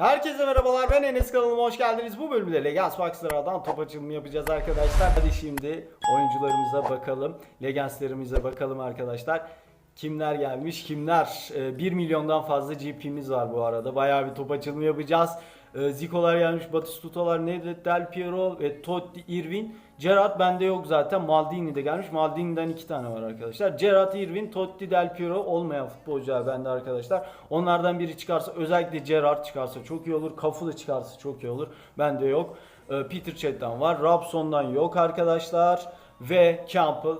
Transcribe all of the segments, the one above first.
Herkese merhabalar ben Enes kanalıma hoş geldiniz. Bu bölümde Legends Box'lardan top açılımı yapacağız arkadaşlar. Hadi şimdi oyuncularımıza bakalım. Legends'lerimize bakalım arkadaşlar. Kimler gelmiş kimler? Ee, 1 milyondan fazla GP'miz var bu arada. Bayağı bir top açılımı yapacağız. Ee, Zico'lar gelmiş, Batistuta'lar, Nedved, Del Piero ve Totti, Irvin. Gerrard bende yok zaten. Maldini de gelmiş. Maldini'den iki tane var arkadaşlar. Gerrard, Irvin, Totti, Del Piero olmayan futbolcular bende arkadaşlar. Onlardan biri çıkarsa özellikle Gerrard çıkarsa çok iyi olur. Cafu da çıkarsa çok iyi olur. Bende yok. Ee, Peter Chet'ten var. Robson'dan yok arkadaşlar. Ve Campbell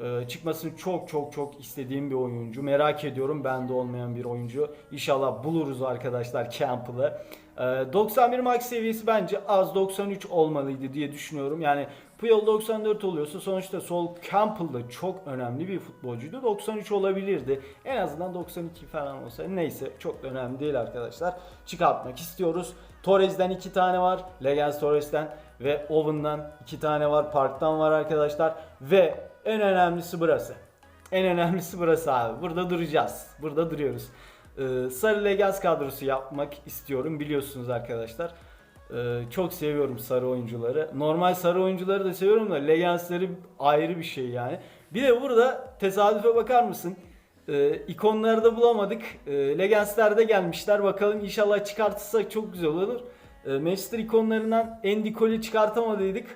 ee, çıkmasını çok çok çok istediğim bir oyuncu. Merak ediyorum bende olmayan bir oyuncu. İnşallah buluruz arkadaşlar Campbell'ı. Ee, 91 max seviyesi bence az 93 olmalıydı diye düşünüyorum. Yani Puyol 94 oluyorsa sonuçta Sol Campbell da çok önemli bir futbolcuydu. 93 olabilirdi. En azından 92 falan olsa. Neyse çok da önemli değil arkadaşlar. Çıkartmak istiyoruz. Torres'den iki tane var. Legends Torres'ten ve Owen'dan iki tane var. Park'tan var arkadaşlar. Ve en önemlisi burası. En önemlisi burası abi. Burada duracağız. Burada duruyoruz. Ee, Sarı Legends kadrosu yapmak istiyorum biliyorsunuz arkadaşlar. Ee, çok seviyorum sarı oyuncuları. Normal sarı oyuncuları da seviyorum da Legends'leri ayrı bir şey yani. Bir de burada tesadüfe bakar mısın? Ee, ikonları da bulamadık. Ee, Legends'ler de gelmişler. Bakalım inşallah çıkartırsak çok güzel olur. Ee, Manchester ikonlarından Andy Cole'i çıkartamadıydık.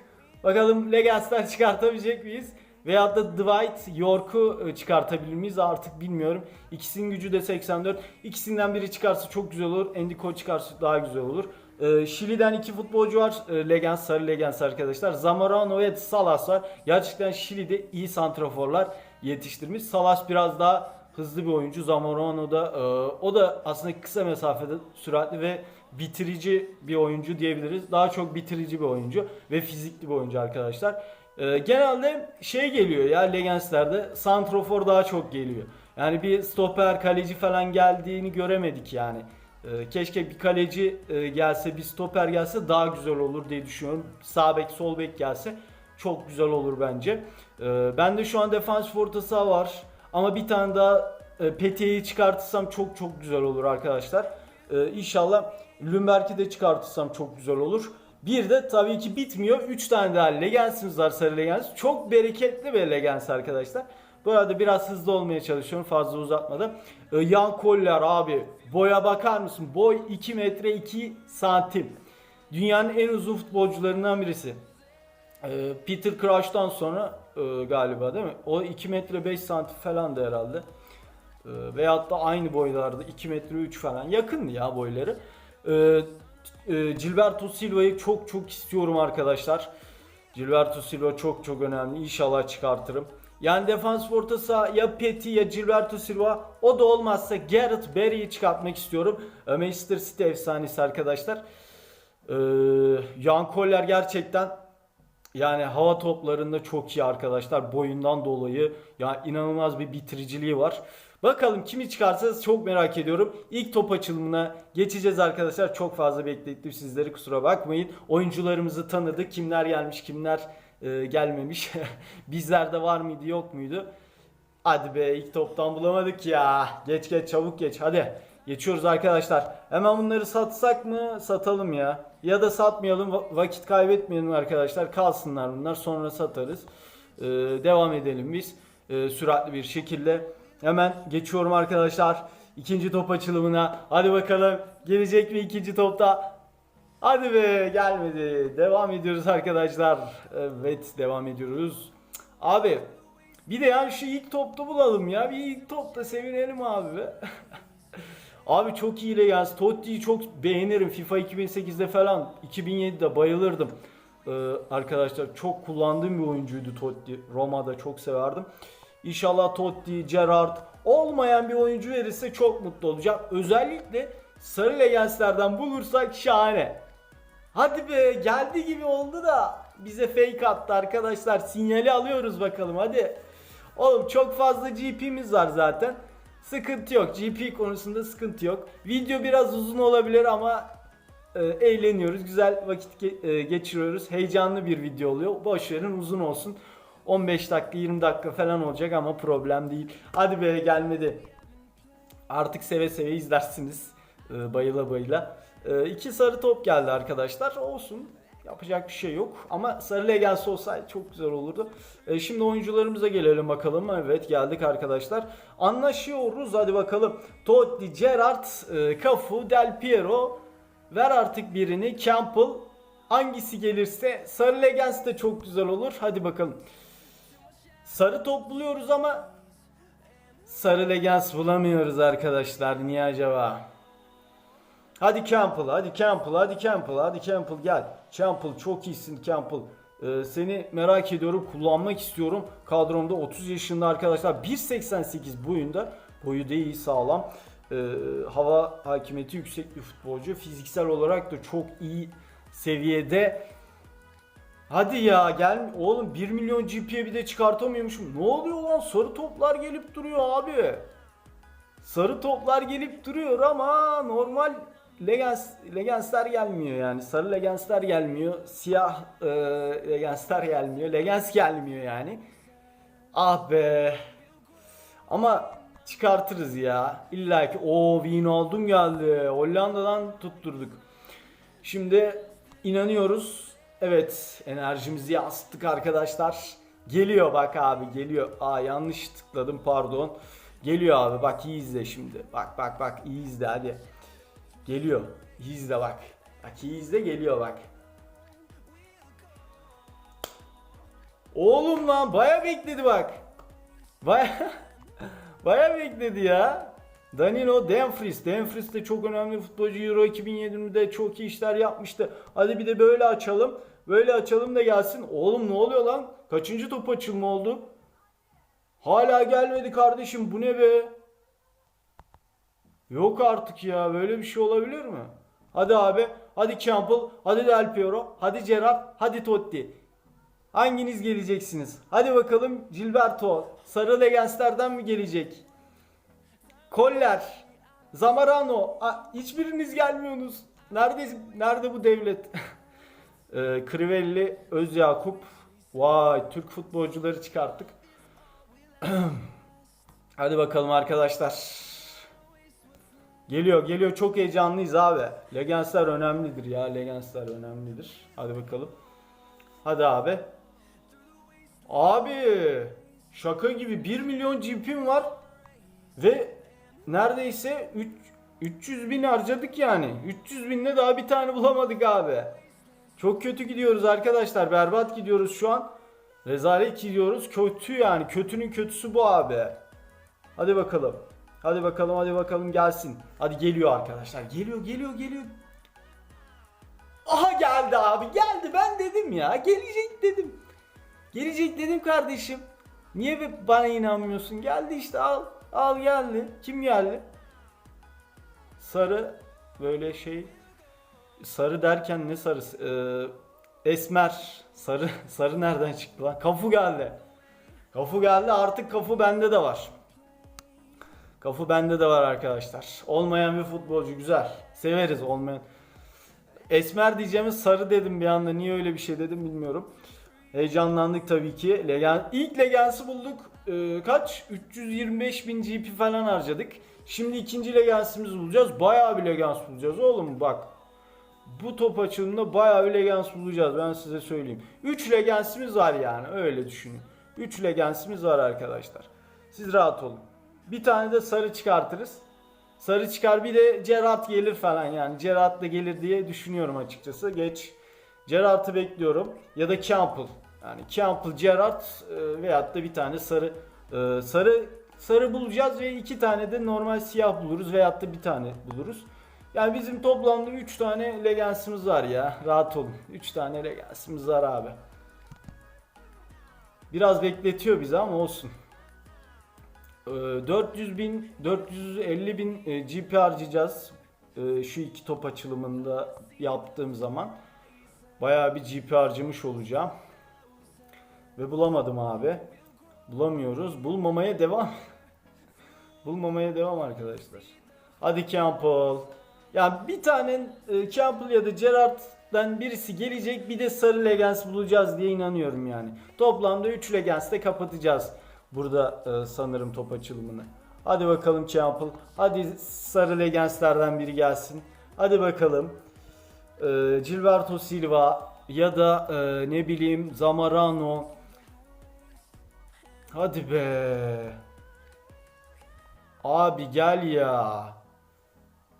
Bakalım Legends'ler çıkartabilecek miyiz? Veyahut da Dwight York'u e, çıkartabilir miyiz artık bilmiyorum. İkisinin gücü de 84. İkisinden biri çıkarsa çok güzel olur. Andy Cole çıkarsa daha güzel olur. Ee, Şili'den iki futbolcu var. Ee, Legends, sarı Legends arkadaşlar. Zamorano ve Salas var. Gerçekten Şili'de iyi santraforlar yetiştirmiş. Salas biraz daha hızlı bir oyuncu. Zamorano da e, o da aslında kısa mesafede süratli ve bitirici bir oyuncu diyebiliriz. Daha çok bitirici bir oyuncu ve fizikli bir oyuncu arkadaşlar. Ee, genelde şey geliyor ya Legends'lerde santrofor daha çok geliyor. Yani bir stoper, kaleci falan geldiğini göremedik yani. Ee, keşke bir kaleci e, gelse, bir stoper gelse daha güzel olur diye düşünüyorum. Sağ bek, sol bek gelse çok güzel olur bence. Ee, ben de şu an defans orta var. Ama bir tane daha e, çıkartırsam çok çok güzel olur arkadaşlar. Ee, inşallah Lümberg'i de çıkartırsam çok güzel olur. Bir de tabii ki bitmiyor. 3 tane daha Legends'imiz var sarı Legends. Çok bereketli bir Legends arkadaşlar. Bu arada biraz hızlı olmaya çalışıyorum fazla uzatmadan. Ee, Yan Koller abi boya bakar mısın? Boy 2 metre 2 santim. Dünyanın en uzun futbolcularından birisi. Ee, Peter Crouch'tan sonra e, galiba değil mi? O 2 metre 5 santim falan da herhalde. Ee, veyahut da aynı boylarda 2 metre 3 falan yakın ya boyları. E, Gilberto Silva'yı çok çok istiyorum arkadaşlar. Gilberto Silva çok çok önemli. İnşallah çıkartırım. Yani defans orta saha ya Petty ya Gilberto Silva o da olmazsa Gareth Barry'i çıkartmak istiyorum. Ee, Manchester City efsanesi arkadaşlar. Ee, Jan Koller gerçekten yani hava toplarında çok iyi arkadaşlar. Boyundan dolayı ya inanılmaz bir bitiriciliği var. Bakalım kimi çıkarsa çok merak ediyorum. İlk top açılımına geçeceğiz arkadaşlar. Çok fazla beklettim sizleri kusura bakmayın. Oyuncularımızı tanıdık. Kimler gelmiş kimler e, gelmemiş. Bizlerde var mıydı yok muydu? Hadi be ilk toptan bulamadık ya. Geç geç çabuk geç hadi. Geçiyoruz arkadaşlar. Hemen bunları satsak mı? Satalım ya. Ya da satmayalım. va- Vakit kaybetmeyelim arkadaşlar. Kalsınlar bunlar. Sonra satarız. Ee, devam edelim biz. Ee, süratli bir şekilde. Hemen geçiyorum arkadaşlar. İkinci top açılımına. Hadi bakalım. Gelecek mi ikinci topta? Hadi be gelmedi. Devam ediyoruz arkadaşlar. Evet devam ediyoruz. Abi bir de yani şu ilk topta bulalım ya. Bir ilk topta sevinelim abi. Abi çok iyi Legends. Totti'yi çok beğenirim. FIFA 2008'de falan 2007'de bayılırdım. Ee, arkadaşlar çok kullandığım bir oyuncuydu Totti. Roma'da çok severdim. İnşallah Totti, Gerrard olmayan bir oyuncu verirse çok mutlu olacağım. Özellikle sarı Legends'lerden bulursak şahane. Hadi be geldi gibi oldu da bize fake attı arkadaşlar. Sinyali alıyoruz bakalım hadi. Oğlum çok fazla GP'miz var zaten. Sıkıntı yok. GP konusunda sıkıntı yok. Video biraz uzun olabilir ama e, eğleniyoruz. Güzel vakit ge- e, geçiriyoruz. Heyecanlı bir video oluyor. Boş uzun olsun. 15 dakika 20 dakika falan olacak ama problem değil. Hadi be gelmedi. Artık seve seve izlersiniz. E, bayıla bayıla. Ee, iki sarı top geldi arkadaşlar. Olsun. Yapacak bir şey yok. Ama sarı legans olsaydı çok güzel olurdu. Ee, şimdi oyuncularımıza gelelim bakalım. Evet geldik arkadaşlar. Anlaşıyoruz. Hadi bakalım. Totti, Gerrard, e, Cafu, Del Piero. Ver artık birini. Campbell. Hangisi gelirse. Sarı legans de çok güzel olur. Hadi bakalım. Sarı top buluyoruz ama sarı legans bulamıyoruz arkadaşlar. Niye acaba? Hadi Campbell, hadi Campbell, hadi Campbell, hadi Campbell gel. Campbell çok iyisin Campbell. Ee, seni merak ediyorum, kullanmak istiyorum. Kadromda 30 yaşında arkadaşlar. 1.88 boyunda. Boyu da iyi, sağlam. Ee, hava hakimiyeti yüksek bir futbolcu. Fiziksel olarak da çok iyi seviyede. Hadi ya gel oğlum 1 milyon GP'ye bir de çıkartamıyormuşum. Ne oluyor lan sarı toplar gelip duruyor abi. Sarı toplar gelip duruyor ama normal Legends, Legends'ler gelmiyor yani. Sarı Legends'ler gelmiyor. Siyah e, Legends'ler gelmiyor. Legends gelmiyor yani. Ah be. Ama çıkartırız ya. İlla ki o Wijnaldum geldi. Hollanda'dan tutturduk. Şimdi inanıyoruz. Evet enerjimizi yansıttık arkadaşlar. Geliyor bak abi geliyor. Aa yanlış tıkladım pardon. Geliyor abi bak iyi izle şimdi. Bak bak bak iyi izle hadi. Geliyor. İzle bak. Bak izle geliyor bak. Oğlum lan baya bekledi bak. Baya baya bekledi ya. Danilo Dumfries. Dumfries de çok önemli futbolcu. Euro 2020'de çok iyi işler yapmıştı. Hadi bir de böyle açalım. Böyle açalım da gelsin. Oğlum ne oluyor lan? Kaçıncı top açılma oldu? Hala gelmedi kardeşim. Bu ne be? Yok artık ya. Böyle bir şey olabilir mi? Hadi abi. Hadi Campbell. Hadi Del Piero. Hadi Gerrard. Hadi Totti. Hanginiz geleceksiniz? Hadi bakalım Gilberto. Sarı Legends'lerden mi gelecek? Koller. Zamarano. Aa, hiçbiriniz gelmiyorsunuz. Nerede nerede bu devlet? ee, Crivelli, Öz Yakup. Vay Türk futbolcuları çıkarttık. Hadi bakalım arkadaşlar. Geliyor geliyor çok heyecanlıyız abi. Legendsler önemlidir ya. Legendsler önemlidir. Hadi bakalım. Hadi abi. Abi şaka gibi 1 milyon GP'm var ve neredeyse 3, 300 bin harcadık yani. 300 binle daha bir tane bulamadık abi. Çok kötü gidiyoruz arkadaşlar. Berbat gidiyoruz şu an. Rezalet gidiyoruz. Kötü yani. Kötünün kötüsü bu abi. Hadi bakalım. Hadi bakalım hadi bakalım gelsin. Hadi geliyor arkadaşlar. Geliyor geliyor geliyor. Aha geldi abi geldi ben dedim ya. Gelecek dedim. Gelecek dedim kardeşim. Niye bana inanmıyorsun? Geldi işte al. Al geldi. Kim geldi? Sarı böyle şey sarı derken ne sarısı? Ee, esmer. Sarı sarı nereden çıktı lan? Kafu geldi. Kafu geldi. Artık kafu bende de var. Kafu bende de var arkadaşlar. Olmayan bir futbolcu güzel. Severiz olmayan. Esmer diyeceğimiz sarı dedim bir anda. Niye öyle bir şey dedim bilmiyorum. Heyecanlandık tabii ki. Legen, ilk Legans'ı bulduk. Ee, kaç? 325 bin GP falan harcadık. Şimdi ikinci Legans'ımızı bulacağız. Bayağı bir Legans bulacağız oğlum bak. Bu top açılımında bayağı bir Legans bulacağız ben size söyleyeyim. 3 Legans'imiz var yani öyle düşünün. 3 Legans'imiz var arkadaşlar. Siz rahat olun. Bir tane de sarı çıkartırız. Sarı çıkar bir de Gerrard gelir falan yani. Gerrard da gelir diye düşünüyorum açıkçası. Geç. Gerrard'ı bekliyorum. Ya da Campbell. Yani Campbell, Gerrard e, veyahut da bir tane sarı e, sarı sarı bulacağız ve iki tane de normal siyah buluruz veyahut da bir tane buluruz. Yani bizim toplamda 3 tane legansımız var ya. Rahat olun. 3 tane legansımız var abi. Biraz bekletiyor bizi ama olsun. Ee, 400 bin, 450 bin e, GP harcayacağız. Ee, Şu iki top açılımında yaptığım zaman. Bayağı bir GP harcamış olacağım. Ve bulamadım abi. Bulamıyoruz. Bulmamaya devam. Bulmamaya devam arkadaşlar. Hadi Campbell. Yani bir tane e, Campbell ya da Gerrard'dan birisi gelecek bir de sarı Legans bulacağız diye inanıyorum yani. Toplamda 3 Legans'te kapatacağız burada e, sanırım top açılımını. Hadi bakalım Campbell. Hadi sarı Legans'lerden biri gelsin. Hadi bakalım. Ee, Gilberto Silva ya da e, ne bileyim Zamarano. Hadi be. Abi gel ya.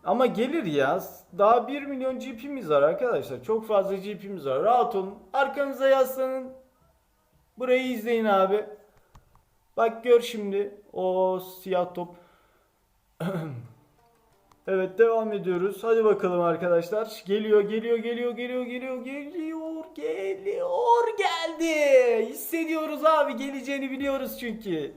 Ama gelir ya. Daha 1 milyon GP'miz var arkadaşlar. Çok fazla GP'miz var. Rahat olun. Arkanıza yaslanın. Burayı izleyin abi. Bak gör şimdi. O siyah top. evet devam ediyoruz. Hadi bakalım arkadaşlar. Geliyor, geliyor, geliyor, geliyor, geliyor, geliyor, geliyor, geldi. Hissediyoruz abi. Geleceğini biliyoruz çünkü.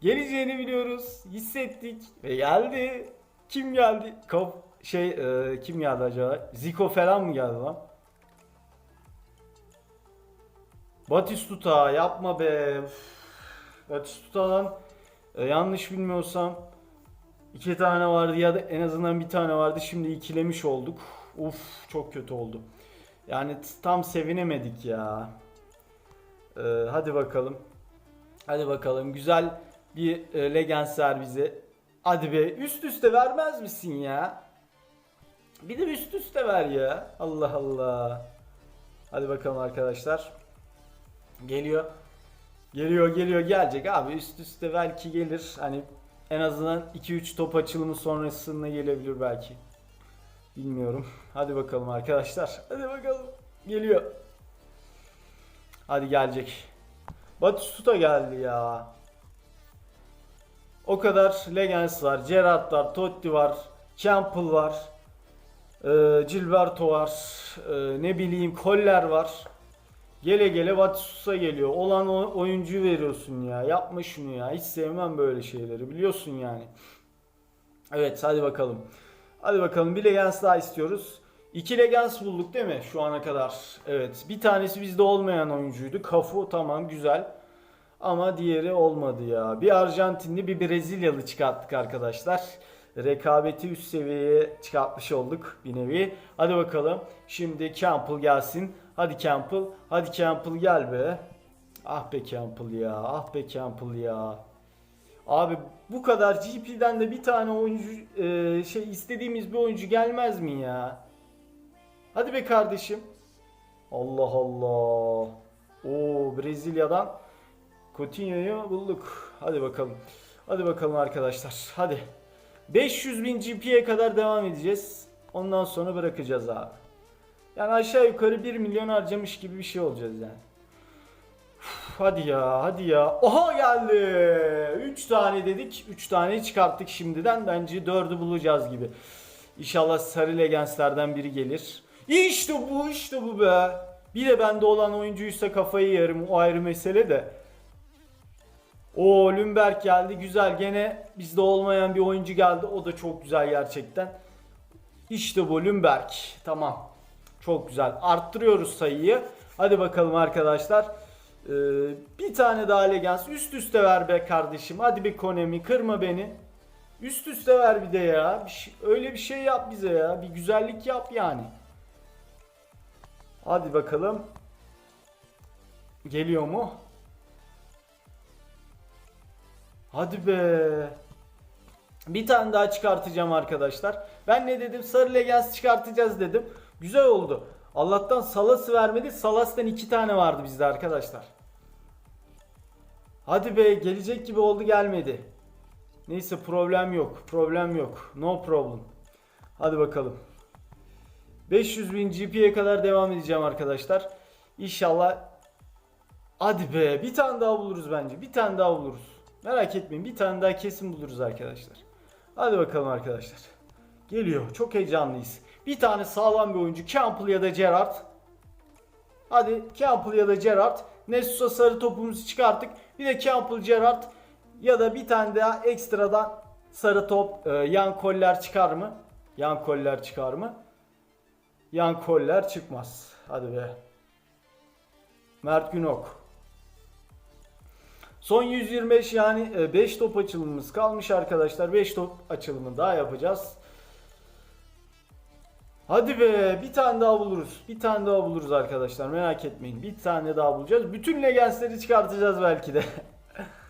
Geleceğini biliyoruz. Hissettik ve geldi. Kim geldi? Kop şey e, kim geldi acaba? Zico falan mı geldi lan? Batistuta yapma be. Üf. Batistuta'dan e, yanlış bilmiyorsam iki tane vardı ya da en azından bir tane vardı. Şimdi ikilemiş olduk. Uf çok kötü oldu. Yani tam sevinemedik ya. E, hadi bakalım. Hadi bakalım. Güzel bir e, Legends ver. Hadi be üst üste vermez misin ya? Bir de üst üste ver ya. Allah Allah. Hadi bakalım arkadaşlar. Geliyor. Geliyor geliyor gelecek abi üst üste belki gelir. Hani en azından 2-3 top açılımı sonrasında gelebilir belki. Bilmiyorum. Hadi bakalım arkadaşlar. Hadi bakalım. Geliyor. Hadi gelecek. Batistuta geldi ya. O kadar Legends var, Gerrard var, Totti var, Campbell var, e, Gilberto var, e, ne bileyim Koller var. Gele gele Batistuta geliyor. Olan o oyuncuyu veriyorsun ya. Yapma şunu ya. Hiç sevmem böyle şeyleri. Biliyorsun yani. Evet hadi bakalım. Hadi bakalım bir Legends daha istiyoruz. İki Legends bulduk değil mi şu ana kadar? Evet. Bir tanesi bizde olmayan oyuncuydu. Kafu tamam güzel. Ama diğeri olmadı ya. Bir Arjantinli bir Brezilyalı çıkarttık arkadaşlar. Rekabeti üst seviyeye çıkartmış olduk bir nevi. Hadi bakalım. Şimdi Campbell gelsin. Hadi Campbell. Hadi Campbell gel be. Ah be Campbell ya. Ah be Campbell ya. Abi bu kadar GP'den de bir tane oyuncu e, şey istediğimiz bir oyuncu gelmez mi ya? Hadi be kardeşim. Allah Allah. Oo Brezilya'dan Coutinho'yu bulduk. Hadi bakalım. Hadi bakalım arkadaşlar. Hadi. 500 bin GP'ye kadar devam edeceğiz. Ondan sonra bırakacağız abi. Yani aşağı yukarı 1 milyon harcamış gibi bir şey olacağız yani. Uf, hadi ya hadi ya. Oha geldi. 3 tane dedik. 3 tane çıkarttık şimdiden. Bence 4'ü bulacağız gibi. İnşallah sarı legendslerden biri gelir. İşte bu işte bu be. Bir de bende olan oyuncuysa kafayı yerim o ayrı mesele de. O Lümberg geldi güzel gene bizde olmayan bir oyuncu geldi o da çok güzel gerçekten. İşte bu Lümberg tamam çok güzel arttırıyoruz sayıyı. Hadi bakalım arkadaşlar. Ee, bir tane daha Legends üst üste ver be kardeşim hadi bir Konemi kırma beni. Üst üste ver bir de ya. Bir şey- öyle bir şey yap bize ya. Bir güzellik yap yani. Hadi bakalım. Geliyor mu? Hadi be. Bir tane daha çıkartacağım arkadaşlar. Ben ne dedim? Sarı Legends çıkartacağız dedim. Güzel oldu. Allah'tan Salas'ı vermedi. Salas'tan iki tane vardı bizde arkadaşlar. Hadi be gelecek gibi oldu gelmedi. Neyse problem yok. Problem yok. No problem. Hadi bakalım. 500 bin GP'ye kadar devam edeceğim arkadaşlar. İnşallah. Hadi be bir tane daha buluruz bence. Bir tane daha buluruz. Merak etmeyin bir tane daha kesin buluruz arkadaşlar. Hadi bakalım arkadaşlar. Geliyor. Çok heyecanlıyız. Bir tane sağlam bir oyuncu. Campbell ya da Gerrard. Hadi Campbell ya da Gerrard. Nesus'a sarı topumuzu çıkarttık. Bir de Campbell Gerrard ya da bir tane daha ekstradan sarı top e, yan koller çıkar mı? Yan koller çıkar mı? Yan koller çıkmaz. Hadi be. Mert Günok. Son 125 yani 5 top açılımımız kalmış arkadaşlar. 5 top açılımı daha yapacağız. Hadi be bir tane daha buluruz. Bir tane daha buluruz arkadaşlar merak etmeyin. Bir tane daha bulacağız. Bütün legendsleri çıkartacağız belki de.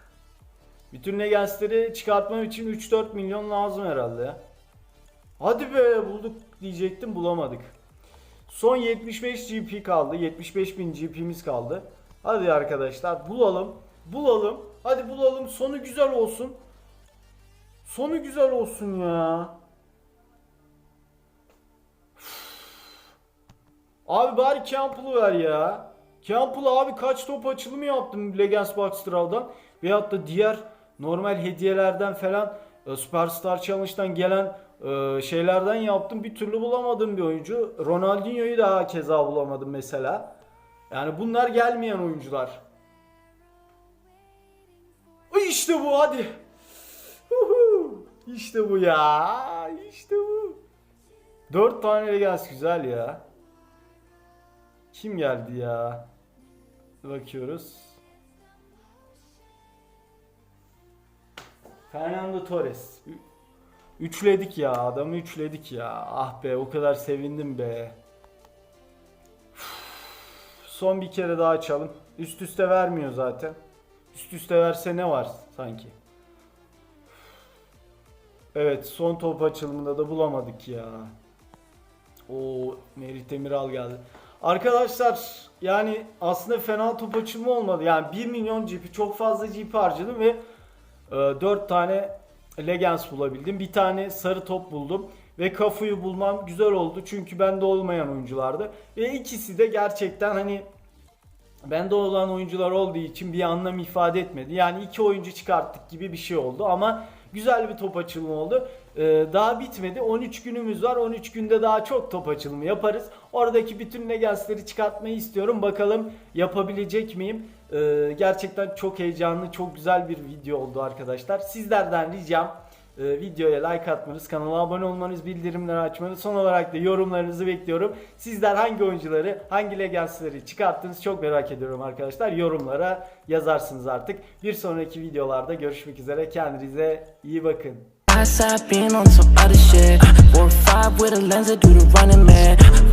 Bütün legendsleri çıkartmam için 3-4 milyon lazım herhalde. Hadi be bulduk diyecektim bulamadık. Son 75 GP kaldı. 75 bin GP'miz kaldı. Hadi arkadaşlar bulalım. Bulalım. Hadi bulalım. Sonu güzel olsun. Sonu güzel olsun ya. Abi bari Campbell'ı ver ya. Campbell abi kaç top açılımı yaptım Legends Box Draw'dan. Veyahut da diğer normal hediyelerden falan e, Superstar Challenge'dan gelen e, şeylerden yaptım. Bir türlü bulamadım bir oyuncu. Ronaldinho'yu da keza bulamadım mesela. Yani bunlar gelmeyen oyuncular. İşte bu hadi. İşte bu ya. İşte bu. Dört tane Legends güzel ya. Kim geldi ya? Bakıyoruz. Fernando Torres. Üçledik ya. Adamı üçledik ya. Ah be o kadar sevindim be. Son bir kere daha açalım. Üst üste vermiyor zaten. Üst üste verse ne var sanki? Evet son top açılımında da bulamadık ya. O Merih Demiral geldi. Arkadaşlar yani aslında fena top açılımı olmadı. Yani 1 milyon GP çok fazla GP harcadım ve e, 4 tane Legends bulabildim. Bir tane sarı top buldum. Ve Kafu'yu bulmam güzel oldu. Çünkü bende olmayan oyunculardı. Ve ikisi de gerçekten hani bende olan oyuncular olduğu için bir anlam ifade etmedi. Yani iki oyuncu çıkarttık gibi bir şey oldu ama güzel bir top açılımı oldu. Ee, daha bitmedi. 13 günümüz var. 13 günde daha çok top açılımı yaparız. Oradaki bütün legansları çıkartmayı istiyorum. Bakalım yapabilecek miyim? Ee, gerçekten çok heyecanlı, çok güzel bir video oldu arkadaşlar. Sizlerden ricam e, videoya like atmanız, kanala abone olmanız, bildirimleri açmanız. Son olarak da yorumlarınızı bekliyorum. Sizler hangi oyuncuları, hangi legansları çıkarttınız çok merak ediyorum arkadaşlar. Yorumlara yazarsınız artık. Bir sonraki videolarda görüşmek üzere. Kendinize iyi bakın. Outside being on some other shit. Four five with a lens do the running man.